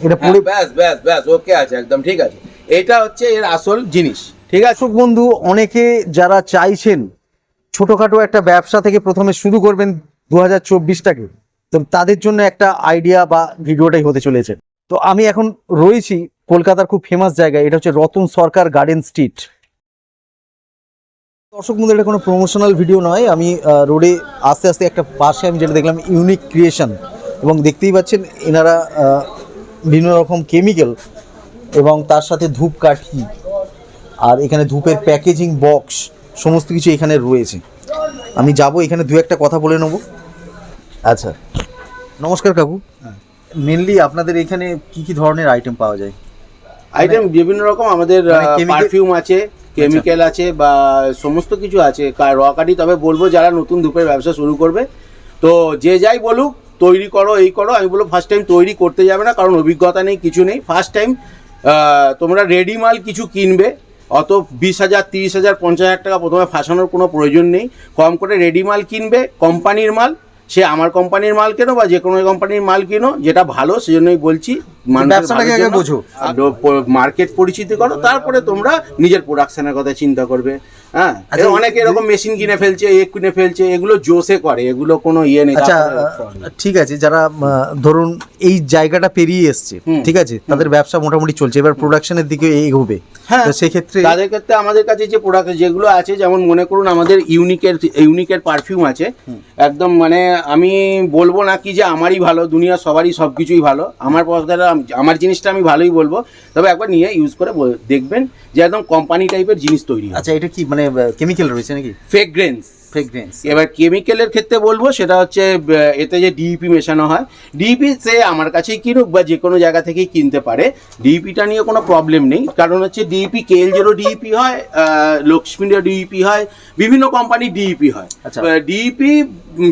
এটা হ্যাঁ, পরে ব্যাস ব্যাস ব্যাস ওকে আছে একদম ঠিক আছে। এটা হচ্ছে এর আসল জিনিস। ঠিক আছে? বন্ধু অনেকে যারা চাইছেন ছোটখাটো একটা ব্যবসা থেকে প্রথমে শুরু করবেন দু হাজার চব্বিশটাকে তো তাদের জন্য একটা আইডিয়া বা ভিডিওটাই হতে চলেছে। তো আমি এখন রয়েছি কলকাতার খুব ফেমাস জায়গায় এটা হচ্ছে রতন সরকার গার্ডেন স্ট্রিট দর্শক বন্ধু এটা কোনো প্রমোশনাল ভিডিও নয় আমি রোডে আস্তে আস্তে একটা পাশে আমি যেটা দেখলাম ইউনিক ক্রিয়েশন এবং দেখতেই পাচ্ছেন এনারা বিভিন্ন রকম কেমিক্যাল এবং তার সাথে ধূপকাঠি আর এখানে ধূপের প্যাকেজিং বক্স সমস্ত কিছু এখানে রয়েছে। আমি যাব এখানে দু একটা কথা বলে নেব। আচ্ছা নমস্কার কাকু। মেনলি আপনাদের এখানে কি কি ধরনের আইটেম পাওয়া যায়? আইটেম বিভিন্ন রকম আমাদের মানে পারফিউম আছে কেমিক্যাল আছে বা সমস্ত কিছু আছে র কাঠি তবে বলব যারা নতুন ধূপের ব্যবসা শুরু করবে তো যে যাই বলুক তৈরি করো, এই করো, আমি বলব ফার্স্ট টাইম তৈরি করতে যাবে না, কারণ অভিজ্ঞতা নেই, কিছু নেই। ফার্স্ট টাইম তোমরা রেডি মাল কিছু কিনবে, অত বিশ হাজার, তিরিশ হাজার, পঞ্চাশ হাজার টাকা প্রথমে ফাঁসানোর কোনো প্রয়োজন নেই। কম করে রেডি মাল কিনবে কোম্পানির মাল সে আমার কোম্পানির মাল কেনো বা যে কোনো কোম্পানির মাল কিনো যেটা ভালো সেজন্যই বলছি। বোঝো। মার্কেট পরিচিতি করো তারপরে তোমরা নিজের প্রোডাকশনের কথা চিন্তা করবে হ্যাঁ আচ্ছা, অনেকে এরকম মেশিন কিনে ফেলছে এ কিনে ফেলছে এগুলো জোসে করে এগুলো কোনো ইয়ে নেই আচ্ছা। ঠিক আছে যারা ধরুন এই জায়গাটা পেরিয়ে এসছে ঠিক আছে তাদের ব্যবসা মোটামুটি চলছে এবার প্রোডাকশনের দিকে এগোবে হ্যাঁ সেক্ষেত্রে তাদের ক্ষেত্রে আমাদের কাছে যে প্রোডাক্ট যেগুলো আছে যেমন মনে করুন আমাদের ইউনিকের ইউনিকের পারফিউম আছে একদম মানে আমি বলব না কি যে আমারই ভালো দুনিয়া সবারই সব কিছুই ভালো। আমার কথাটা আমার জিনিসটা আমি ভালোই বলব। তবে একবার নিয়ে ইউজ করে দেখবেন যে একদম কোম্পানি টাইপের জিনিস তৈরি আচ্ছা এটা কি মানে কেমিক্যাল রয়েছে নাকি? ফ্রেগ্রেন্স ফ্রেগরেন্স এবার কেমিক্যালের ক্ষেত্রে বলব সেটা হচ্ছে এতে যে ডিইপি মেশানো হয় ডিইপি সে আমার কাছেই কিনুক বা যে কোনো জায়গা থেকেই কিনতে পারে। ডিইপিটা নিয়ে কোনো প্রবলেম নেই। কারণ হচ্ছে ডিইপি কেএলজেরও ডিইপি হয় আহ, লক্ষ্মীরও ডিইপি হয় বিভিন্ন কোম্পানির ডিইপি হয়। আচ্ছা। ডিইপি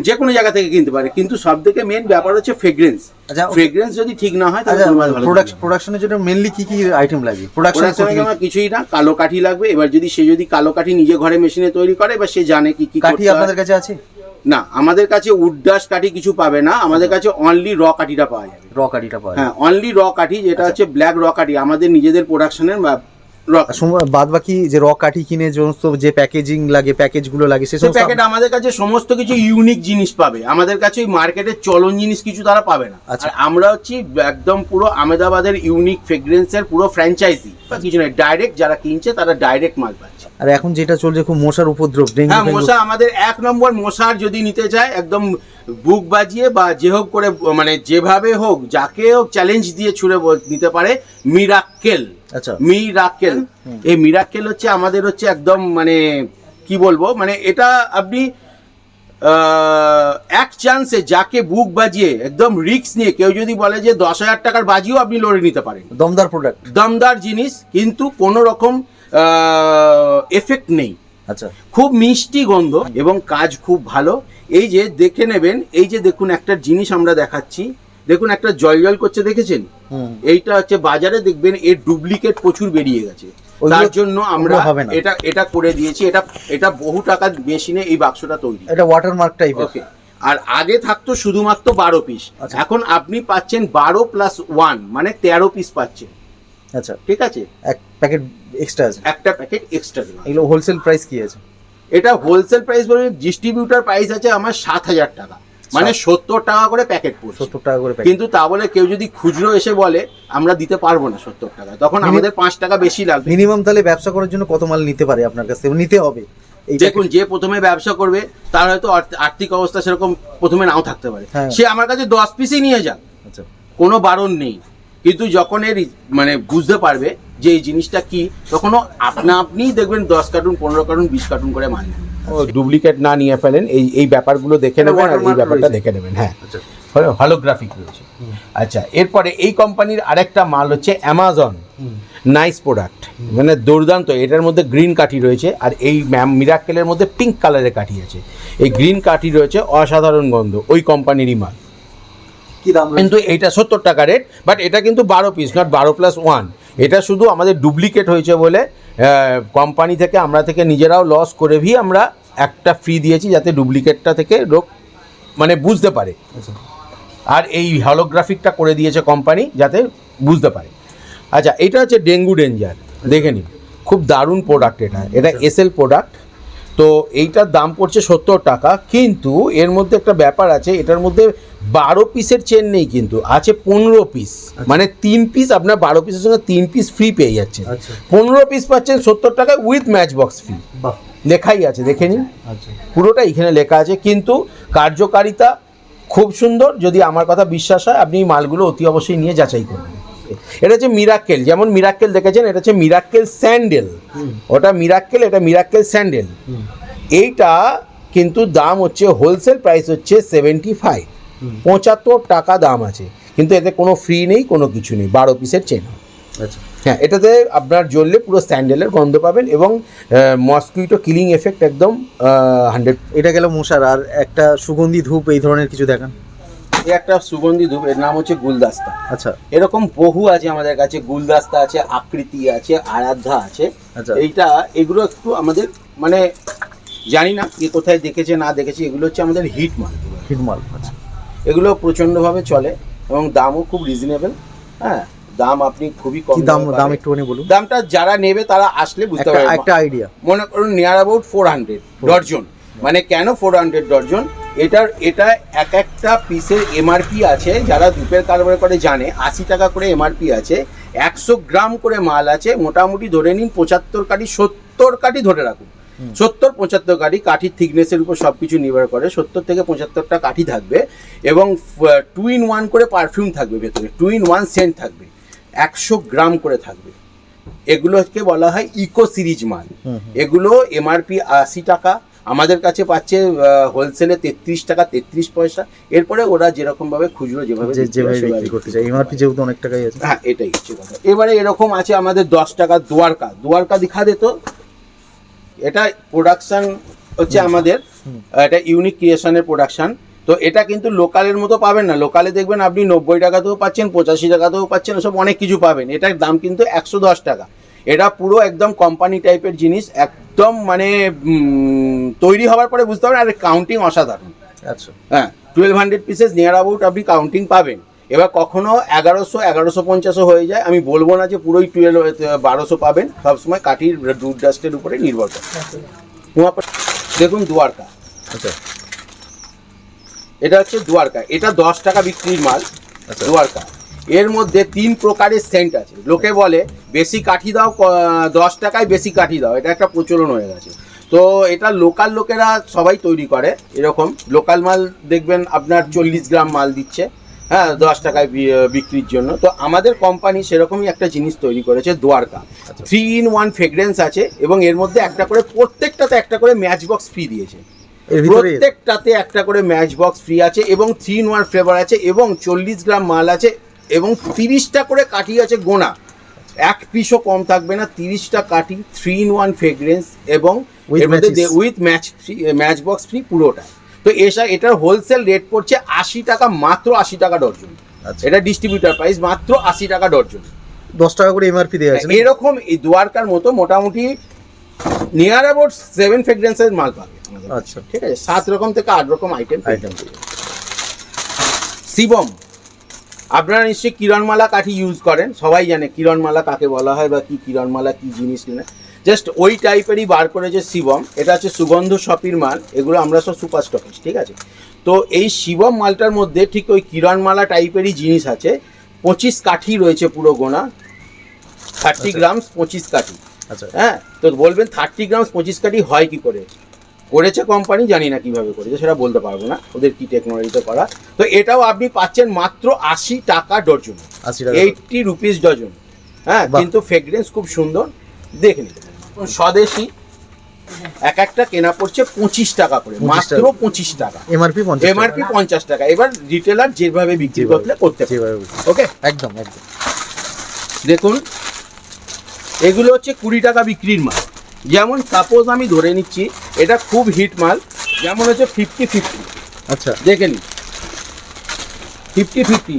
যে কোনো জায়গা থেকে কিনতে পারে। কিন্তু সব থেকে মেন ব্যাপার হচ্ছে ফ্রেগরেন্স আচ্ছা, ফ্রেগরেন্স যদি ঠিক না হয় তাহলে আচ্ছা। প্রোডাকশনের জন্য মেনলি কি কি আইটেম লাগে প্রোডাকশন জন্য কিছুই না কালো কাঠি লাগবে। এবার যদি সে যদি কালো কাঠি নিজে ঘরে মেশিনে তৈরি করে এবার সে জানে কি কি কাঠি আপনাদের কাছে আছে? না আমাদের কাছে উডডাস কাঠি কিছু পাবে না। আমাদের কাছে অনলি র কাঠিটা পাওয়া যাবে। র কাঠিটা পাওয়া যায় হ্যাঁ অনলি র কাঠি যেটা হচ্ছে ব্ল্যাক র কাঠি। আমাদের নিজেদের প্রোডাকশনের বাদ বাকি যে র কাঠি কিনে সমস্ত যে প্যাকেজিং লাগে প্যাকেজগুলো লাগে সে প্যাকেট আমাদের কাছে সমস্ত কিছু ইউনিক জিনিস পাবে। আমাদের কাছে ওই মার্কেটের চলন জিনিস কিছু তারা পাবে না। আচ্ছা। আমরা হচ্ছি একদম পুরো আমেদাবাদের ইউনিক ফ্রেগ্রেন্সের পুরো ফ্র্যাঞ্চাইজি কিছু নয় ডাইরেক্ট যারা কিনছে তারা ডাইরেক্ট মাল পাচ্ছে আর এখন যেটা চলছে খুব মশার উপদ্রব ডেঙ্গু হ্যাঁ মশা আমাদের এক নম্বর মশার যদি নিতে চায় একদম বুক বাজিয়ে বা যে হোক করে মানে যেভাবে হোক যাকে হোক চ্যালেঞ্জ দিয়ে ছুড়ে নিতে পারে মিরাক্কেল আচ্ছা। মিরাক্কেল এই মিরাক্কেল হচ্ছে আমাদের হচ্ছে একদম মানে কি বলব মানে এটা আপনি এক চান্সে যাকে বুক বাজিয়ে একদম রিস্ক নিয়ে কেউ যদি বলে যে দশ হাজার টাকার বাজিও আপনি লড়ে নিতে পারেন। দমদার প্রোডাক্ট দমদার জিনিস কিন্তু কোনো রকম এফেক্ট নেই। আচ্ছা। খুব মিষ্টি গন্ধ এবং কাজ খুব ভালো। এই যে দেখে নেবেন এই যে দেখুন একটা জিনিস আমরা দেখাচ্ছি। দেখুন একটা জল জল করছে দেখেছেন? এইটা হচ্ছে বাজারে দেখবেন এর ডুপ্লিকেট প্রচুর বেরিয়ে গেছে। তার জন্য আমরা। এটা এটা করে দিয়েছি। এটা এটা বহু টাকার মেশিনে এই বাক্সটা তৈরি। এটা ওয়াটারমার্ক টাইপের ওকে। আর আগে থাকতো শুধুমাত্র বারো পিস আচ্ছা। এখন আপনি পাচ্ছেন বারো প্লাস ওয়ান মানে তেরো পিস পাচ্ছেন। আচ্ছা। ঠিক আছে? এক প্যাকেট এক্সট্রা আছে। একটা প্যাকেট এক্সট্রা দেওয়া এগুলো হোলসেল প্রাইস কি আছে? এটা হোলসেল প্রাইস বলে ডিস্ট্রিবিউটার প্রাইস আছে আমার সাত হাজার টাকা। মানে সত্তর টাকা করে প্যাকেট পড়ছে। সত্তর টাকা করে কিন্তু তা বলে কেউ যদি খুচরো এসে বলে আমরা দিতে পারব না সত্তর টাকা। তখন আমাদের পাঁচ টাকা বেশি লাগবে। মিনিমাম তাহলে ব্যবসা করার জন্য কত মাল নিতে পারে আপনার কাছ? থেকে নিতে হবে। দেখুন যে প্রথমে ব্যবসা করবে তার হয়তো আর্থিক অবস্থা সেরকম প্রথমে নাও থাকতে পারে। হ্যাঁ। সে আমার কাছে দশ পিসই নিয়ে যাক। আচ্ছা। কোনো বারণ নেই। কিন্তু যখন এর মানে বুঝতে পারবে যে এই জিনিসটা কি তখনও আপনা আপনিই দেখবেন দশ কার্টুন পনেরো কার্টুন বিশ কার্টুন করে মাল নেবে ডুপ্লিকেট না নিয়ে ফেলেন এই এই ব্যাপারগুলো দেখে নেবেন আর এই ব্যাপারটা দেখে নেবেন হ্যাঁ। আচ্ছা। ভালো রয়েছে। আচ্ছা এরপরে এই কোম্পানির আরেকটা মাল হচ্ছে অ্যামাজন নাইস প্রোডাক্ট মানে দুর্দান্ত এটার মধ্যে গ্রিন কাঠি রয়েছে আর এই ম্যাম মিরাক্কেলের মধ্যে পিঙ্ক কালারের কাঠি আছে। এই গ্রিন কাঠি রয়েছে অসাধারণ গন্ধ ওই কোম্পানিরই মাল। কি দাম কিন্তু এটা সত্তর টাকা রেট বাট এটা কিন্তু বারো পিস নট বারো প্লাস ওয়ান এটা শুধু আমাদের ডুপ্লিকেট হয়েছে বলে কোম্পানি থেকে আমরা থেকে নিজেরাও লস করে ভি আমরা একটা ফ্রি দিয়েছি যাতে ডুপ্লিকেটটা থেকে লোক মানে বুঝতে পারে। আচ্ছা। আর এই হলোগ্রাফিকটা করে দিয়েছে কোম্পানি যাতে বুঝতে পারে। আচ্ছা এটা হচ্ছে ডেঙ্গু ডেঞ্জার দেখে নিন। খুব দারুণ প্রোডাক্ট এটা। এটা এসএল প্রোডাক্ট তো এইটার দাম পড়ছে সত্তর টাকা কিন্তু এর মধ্যে একটা ব্যাপার আছে এটার মধ্যে বারো পিসের চেন নেই কিন্তু আছে পনেরো পিস মানে তিন পিস আপনার বারো পিসের সঙ্গে তিন পিস ফ্রি পেয়ে যাচ্ছে আচ্ছা। পনেরো পিস পাচ্ছেন সত্তর টাকায় উইথ ম্যাচ বক্স ফ্রি লেখাই আছে দেখে নিন। আচ্ছা পুরোটা এখানে লেখা আছে কিন্তু কার্যকারিতা খুব সুন্দর। যদি আমার কথা বিশ্বাস হয় আপনি এই মালগুলো অতি অবশ্যই নিয়ে যাচাই করবেন এটা হচ্ছে মিরাক্কেল যেমন মিরাক্কেল দেখেছেন এটা হচ্ছে মিরাক্কেল স্যান্ডেল ওটা মিরাক্কেল এটা মিরাক্কেল স্যান্ডেল এইটা কিন্তু দাম হচ্ছে হোলসেল প্রাইস হচ্ছে সেভেন্টি ফাইভ পঁচাত্তর টাকা দাম আছে। কিন্তু এতে কোনো ফ্রি নেই কোনো কিছু নেই। বারো পিসের চেন আচ্ছা। হ্যাঁ এটাতে আপনার জ্বললে পুরো স্যান্ডেলের গন্ধ পাবেন এবং মসকুইটো কিলিং এফেক্ট একদম হান্ড্রেড এটা গেল মশার। আর একটা সুগন্ধি ধূপ এই ধরনের কিছু দেখান। এই একটা সুগন্ধি ধূপ এর নাম হচ্ছে গুলদাস্তা। আচ্ছা। এরকম বহু আছে আমাদের কাছে। গুলদাস্তা আছে আকৃতি আছে আরাধ্যা আছে। আচ্ছা। এইটা এগুলো একটু আমাদের মানে জানি না কি কোথায় দেখেছে না দেখেছে এগুলো হচ্ছে আমাদের হিট মাল হিটমাল আচ্ছা। এগুলো প্রচণ্ডভাবে চলে এবং দামও খুব রিজনেবল হ্যাঁ? দাম আপনি খুবই কম দাম দাম। একটুখানি বলুন। দামটা যারা নেবে তারা আসলে বুঝতে পারবে। একটা আইডিয়া মনে করুন near about four hundred dozen মানে কেন ফোর হান্ড্রেড ডর্জন এটার এটা এক একটা পিসের এমআরপি আছে যারা ধূপের কারবার করে জানে আশি টাকা করে এমআরপি আছে একশো গ্রাম করে মাল আছে মোটামুটি ধরে নিন পঁচাত্তর কাটি সত্তর কাটি ধরে রাখুন। সত্তর পঁচাত্তর কাঠি কাঠির থিকনেসের উপর সব কিছু নির্ভর করে। সত্তর থেকে পঁচাত্তরটা কাঠি থাকবে এবং টু ইন ওয়ান করে পারফিউম থাকবে ভেতরে টু ইন ওয়ান সেন্ট থাকবে একশো গ্রাম করে থাকবে। এগুলোকে বলা হয় ইকো সিরিজ মাল। এগুলো এমআরপি আশি টাকা আমাদের কাছে পাচ্ছে হোলসেলে তেত্রিশ টাকা তেত্রিশ পয়সা। এরপরে ওরা যেরকম ভাবে খুচরো যেভাবে যেভাবে করতে চাই এমআরপি যেহেতু অনেক টাকাই আছে। হ্যাঁ এটাই হচ্ছে কথা। এবারে এরকম আছে আমাদের দশ টাকা দুয়ারকা। দুয়ারকা দেখা দে তো। এটা প্রোডাকশন হচ্ছে আমাদের এটা ইউনিক ক্রিয়েশনের প্রোডাকশন তো এটা কিন্তু লোকালের মতো পাবেন না। লোকালে দেখবেন আপনি নব্বই টাকাতেও পাচ্ছেন পঁচাশি টাকাতেও পাচ্ছেন ওসব অনেক কিছু পাবেন। এটার দাম কিন্তু একশো দশ টাকা। এটা পুরো একদম কোম্পানি টাইপের জিনিস একদম মানে তৈরি হওয়ার পরে বুঝতে পারবেন। আর কাউন্টিং অসাধারণ। আচ্ছা। হ্যাঁ twelve hundred pieces near about আপনি কাউন্টিং পাবেন। এবার কখনো এগারোশো এগারোশো পঞ্চাশও হয়ে যায়। আমি বলব না যে পুরোই টুয়েলভ বারোশো পাবেন। সবসময় কাঠির দুধ ডাস্টের উপরে নির্ভর করে। দেখুন দুয়ারকা। আচ্ছা। এটা হচ্ছে দুয়ারকা। এটা দশ টাকা বিক্রির মাল আচ্ছা। দুয়ারকা। এর মধ্যে তিন প্রকারের সেন্ট আছে। লোকে বলে বেশি কাঠি দাও দশ টাকায় বেশি কাঠি দাও। এটা একটা প্রচলন হয়ে গেছে। তো এটা লোকাল লোকেরা সবাই তৈরি করে এরকম। লোকাল মাল দেখবেন আপনার চল্লিশ গ্রাম মাল দিচ্ছে। হ্যাঁ দশ টাকায় বিক্রির জন্য। তো আমাদের কোম্পানি সেরকমই একটা জিনিস তৈরি করেছে Dwarka. Three in one fragrance আছে এবং এর মধ্যে একটা করে প্রত্যেকটাতে একটা করে ম্যাচ বক্স ফ্রি দিয়েছে প্রত্যেকটাতে একটা করে ম্যাচ বক্স ফ্রি আছে এবং থ্রি ইন ওয়ান ফ্লেভার আছে এবং চল্লিশ গ্রাম মাল আছে এবং তিরিশটা করে কাঠি আছে গোনা। এক পিসও কম থাকবে না তিরিশটা কাঠি থ্রি ইন ওয়ান ফ্রেগরেন্স এবং এর মধ্যে with match free match box free পুরোটা। তো এসা এটার হোলসেল রেট পড়ছে আশি টাকা মাত্র আশি টাকা ডর্জন আচ্ছা। এটা ডিস্ট্রিবিউটার প্রাইস মাত্র আশি টাকা ডর্জন দশ টাকা করে এমআরপি দেওয়া আছে এরকম এই দুয়ারকার মতো মোটামুটি নিয়ার অ্যাবাউট সেভেন ফ্রেগরেন্সের মাল পাবে আচ্ছা। ঠিক আছে? সাত রকম থেকে আট রকম আইটেম আইটেম শিবম আপনারা নিশ্চয়ই কিরণমালা কাঠি ইউজ করেন? সবাই জানে কিরণমালা কাকে বলা হয় বা কি কিরণমালা কি জিনিস কিনে। জাস্ট ওই টাইপেরই বার করেছে শিবম এটা হচ্ছে সুগন্ধ শপির মাল এগুলো আমরা সব সুপার স্টকিস ঠিক আছে? তো এই শিবম মালটার মধ্যে ঠিক ওই কিরণমালা টাইপেরই জিনিস আছে পঁচিশ কাঠি রয়েছে পুরো গোনা থার্টি আচ্ছা। গ্রামস পঁচিশ কাঠি। আচ্ছা। হ্যাঁ তো বলবেন থার্টি গ্রামস পঁচিশ কাঠি হয় কি করে? করেছে কোম্পানি জানি না কীভাবে করেছে সেটা বলতে পারব না ওদের কি টেকনোলজিতে করা। তো এটাও আপনি পাচ্ছেন মাত্র আশি টাকা ডজন এইটটি রুপিস ডজন। হ্যাঁ। কিন্তু ফ্রেগরেন্স খুব সুন্দর দেখে নিতে পারেন। স্বদেশি। এক একটা কেনা পড়ছে পঁচিশ টাকা করে 25 মাত্র টাকা। পঁচিশ টাকা। এমআরপি এমআরপি পঞ্চাশ টাকা। এবার রিটেলার যেভাবে বিক্রি করতে যেভাবে ওকে একদম একদম। দেখুন এগুলো হচ্ছে কুড়ি টাকা বিক্রির মাল। যেমন সাপোজ আমি ধরে নিচ্ছি এটা খুব হিট মাল যেমন হচ্ছে ফিফটি ফিফটি আচ্ছা। দেখে নিন। ফিফটি ফিফটি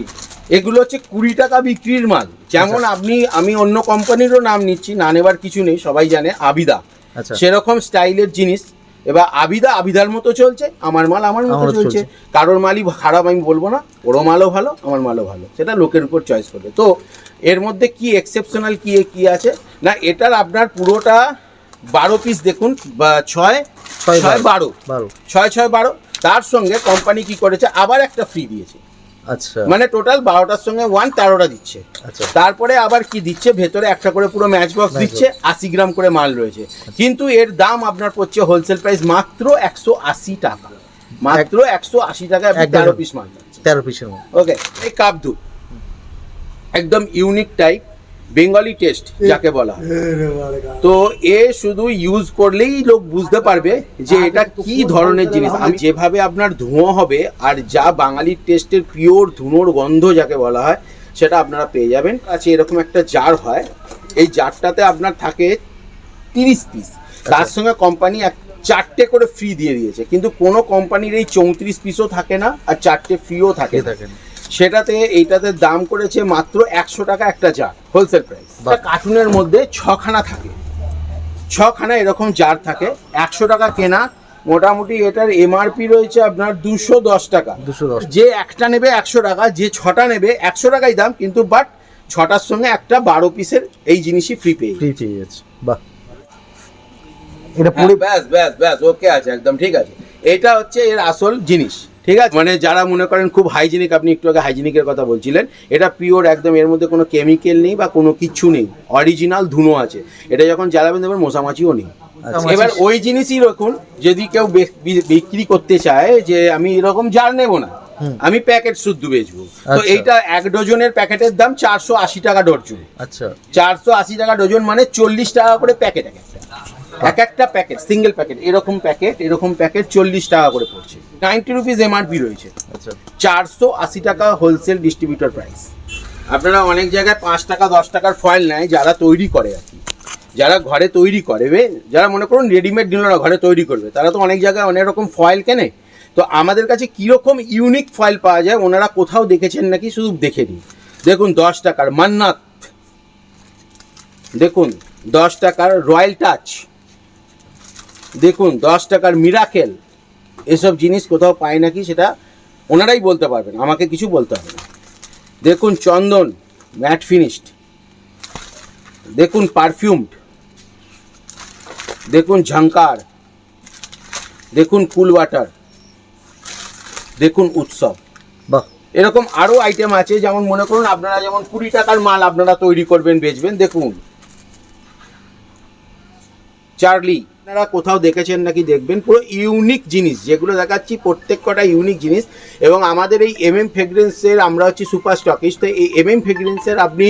এগুলো হচ্ছে কুড়ি টাকা বিক্রির মাল। যেমন আপনি আমি অন্য কোম্পানিরও নাম নিচ্ছি না নেবার কিছু নেই সবাই জানে আবিদা। আচ্ছা। সেরকম স্টাইলের জিনিস এবার আবিদা আবিদার মতো চলছে আমার মাল আমার মতো চলছে। কারোর মালই খারাপ আমি বলব না ওরও মালও ভালো আমার মালও ভালো সেটা লোকের উপর চয়েস করবে। তো এর মধ্যে কি এক্সেপশনাল কি কি আছে? না এটার আপনার পুরোটা বারো পিস দেখুন বা ছয় ছয় বারো। ছয় ছয় বারো। তার সঙ্গে কোম্পানি কি করেছে? আবার একটা ফ্রি দিয়েছে। আচ্ছা। মানে টোটাল বারোটার সঙ্গে ওয়ান তেরোটা দিচ্ছে। আচ্ছা। তারপরে আবার কি দিচ্ছে? ভেতরে একটা করে পুরো ম্যাচ বক্স দিচ্ছে আশি গ্রাম করে মাল রয়েছে। কিন্তু এর দাম আপনার পড়ছে হোলসেল প্রাইস মাত্র একশো আশি টাকা। মাত্র একশো আশি টাকা তেরো পিস মাল তেরো পিসের ওকে এই কাপ দু একদম ইউনিক টাইপ বেঙ্গলি টেস্ট যাকে বলা হয়। তো এ শুধু ইউজ করলেই লোক বুঝতে পারবে যে এটা কি ধরনের জিনিস। আমি যেভাবে আপনার ধোঁয়া হবে আর যা বাঙালির টেস্টের পিওর ধুনোর গন্ধ যাকে বলা হয় সেটা আপনারা পেয়ে যাবেন। আচ্ছা এরকম একটা জার হয় এই জারটাতে আপনার থাকে তিরিশ পিস তার সঙ্গে কোম্পানি এক চারটে করে ফ্রি দিয়ে দিয়েছে। কিন্তু কোনো কোম্পানির এই চৌত্রিশ পিসও থাকে না আর চারটে ফ্রিও থাকে থাকে না। সেটাতে এইটাতে দাম করেছে মাত্র একশো টাকা একটা জার হোলসেল প্রাইস। কার্টুনের মধ্যে ছখানা থাকে। ছখানা এরকম জার থাকে। একশো টাকা কেনা মোটামুটি এটার এমআরপি রয়েছে আপনার দুশো দশ টাকা। দুশো দশ যে একটা নেবে একশো টাকা যে ছটা নেবে একশো টাকাই দাম কিন্তু বাট ছটার সঙ্গে একটা বারো পিসের এই জিনিসই ফ্রি পেয়ে ফ্রি পেয়ে যাচ্ছে বাহ। এটা হ্যাঁ, পুরো ব্যাস ব্যাস ব্যাস ওকে আছে একদম ঠিক আছে। এটা হচ্ছে এর আসল জিনিস। ঠিক আছে? মানে যারা মনে করেন খুব হাইজিনিক আপনি একটু আগে হাইজিনিকের কথা বলছিলেন এটা পিওর একদম এর মধ্যে কোনো কেমিক্যাল নেই বা কোনো কিচ্ছু নেই অরিজিনাল ধুনো আছে। এটা যখন জ্বালাবেন দেখবেন মশামাছিও নেই। এবার ওই জিনিসই রাখুন যদি কেউ বিক্রি করতে চায় যে আমি এরকম জার নেব না আমি প্যাকেট শুদ্ধ বেচবো। তো আচ্ছা। এইটা এক ডজনের প্যাকেটের দাম চারশো আশি টাকা ডজন। আচ্ছা। চারশো আশি টাকা ডজন মানে চল্লিশ টাকা করে প্যাকেট এক একটা প্যাকেট সিঙ্গেল প্যাকেট এরকম প্যাকেট এরকম প্যাকেট চল্লিশ টাকা করে পড়ছে। নাইনটি রুপিস এমআরপি রয়েছে। আচ্ছা। চারশো আশি টাকা হোলসেল ডিস্ট্রিবিউটর প্রাইস আপনারা অনেক জায়গায় পাঁচ টাকা দশ টাকার ফয়েল নেয় যারা তৈরি করে আর কি। যারা ঘরে তৈরি করে বে যারা মনে করুন রেডিমেড না ঘরে তৈরি করবে তারা তো অনেক জায়গায় অনেক রকম ফয়েল কেনে। তো আমাদের কাছে কীরকম ইউনিক ফয়েল পাওয়া যায় ওনারা কোথাও দেখেছেন নাকি শুধু দেখে নিন। দেখুন দশ টাকার মান্নাত। দেখুন দশ টাকার রয়্যাল টাচ। দেখুন দশ টাকার মিরাকেল এসব জিনিস কোথাও পায় নাকি সেটা ওনারাই বলতে পারবেন আমাকে কিছু বলতে হবে না। দেখুন চন্দন ম্যাট ফিনিশড দেখুন পারফিউমড দেখুন ঝঙ্কার দেখুন কুল ওয়াটার দেখুন উৎসব। বাহ। এরকম আরও আইটেম আছে যেমন মনে করুন আপনারা যেমন কুড়ি টাকার মাল আপনারা তৈরি করবেন বেচবেন দেখুন। চার্লি আপনারা কোথাও দেখেছেন নাকি দেখবেন পুরো ইউনিক জিনিস যেগুলো দেখাচ্ছি প্রত্যেক কটা ইউনিক জিনিস। এবং আমাদের এই এম এম ফ্রেগরেন্সের আমরা হচ্ছি সুপার স্টকিস্ট তো এই এম এম ফ্রেগরেন্সের আপনি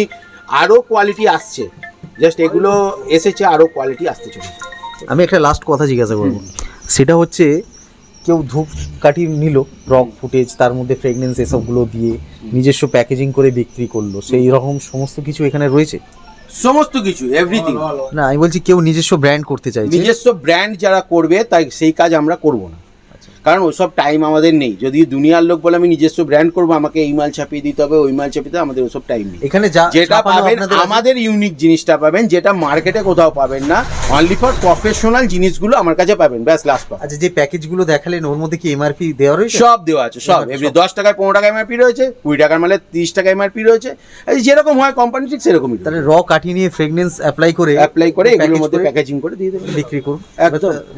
আরও কোয়ালিটি আসছে। জাস্ট এগুলো এসেছে আরও কোয়ালিটি আসতে চলেছে। আমি একটা লাস্ট কথা জিজ্ঞাসা করব। সেটা হচ্ছে কেউ ধূপ কাঠি নিল রক ফুটেজ তার মধ্যে ফ্রেগনেন্স এসবগুলো দিয়ে নিজস্ব প্যাকেজিং করে বিক্রি করল সেই রকম সমস্ত কিছু এখানে রয়েছে? সমস্ত কিছু এভরিথিং না আমি বলছি কেউ নিজস্ব ব্র্যান্ড করতে চাইছে। নিজস্ব ব্র্যান্ড যারা করবে তাই সেই কাজ আমরা করব না। কারণ ওসব টাইম আমাদের নেই। যদি দুনিয়ার লোক বলে আমি নিজস্ব ব্র্যান্ড করব আমাকে এই মাল ছাপিয়ে দিতে হবে ওই মাল ছাপিয়ে আমাদের ওসব টাইম নেই। এখানে যা যেটা পাবেন আমাদের ইউনিক জিনিসটা পাবেন যেটা মার্কেটে কোথাও পাবেন না। অনলি ফর প্রফেশনাল জিনিসগুলো আমার কাছে পাবেন ব্যাস লাস্ট পাবেন আচ্ছা যে প্যাকেজগুলো দেখালেন ওর মধ্যে কি এমআরপি দেওয়া রয়েছে? সব দেওয়া আছে সব। এমনি দশ টাকায় পনেরো টাকা এমআরপি রয়েছে কুড়ি টাকার মালে তিরিশ টাকা এমআরপি রয়েছে। যেরকম হয় কোম্পানি ঠিক সেরকমই তাহলে র কাঠি নিয়ে ফ্রেগনেন্স অ্যাপ্লাই করে অ্যাপ্লাই করে এগুলোর মধ্যে প্যাকেজিং করে দিয়ে দেবেন। বিক্রি করুন।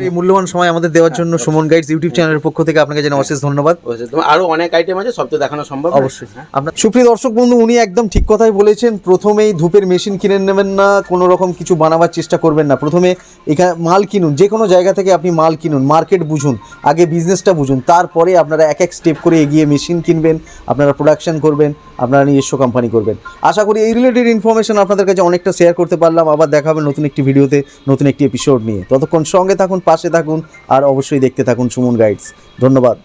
এই মূল্যবান সময় আমাদের দেওয়ার জন্য সুমন গাইডস ইউটিউব চ্যানেলের পক্ষ থেকে আপনাকে জানাই অশেষ ধন্যবাদ। বুঝেছ? তোমার আরও অনেক আইটেম আছে সব তো দেখানো সম্ভব অবশ্যই। আপনার সুপ্রিয় দর্শক বন্ধু উনি একদম ঠিক কথাই বলেছেন প্রথমেই ধূপের মেশিন কিনে নেবেন না কোনো রকম কিছু বানাবার চেষ্টা করবেন না। প্রথমে এখানে মাল কিনুন যে কোনো জায়গা থেকে আপনি মাল কিনুন মার্কেট বুঝুন আগে বিজনেসটা বুঝুন তারপরে আপনারা এক এক স্টেপ করে এগিয়ে মেশিন কিনবেন আপনারা প্রোডাকশন করবেন। আপনারা নিজস্ব কোম্পানি করবেন। আশা করি এই রিলেটেড ইনফরমেশন আপনাদের কাছে অনেকটা শেয়ার করতে পারলাম। আবার দেখা হবে নতুন একটি ভিডিওতে, নতুন একটি এপিসোড নিয়ে। ততক্ষণ সঙ্গে থাকুন, পাশে থাকুন, আর অবশ্যই দেখতে থাকুন সুমন গাইডস ধন্যবাদ।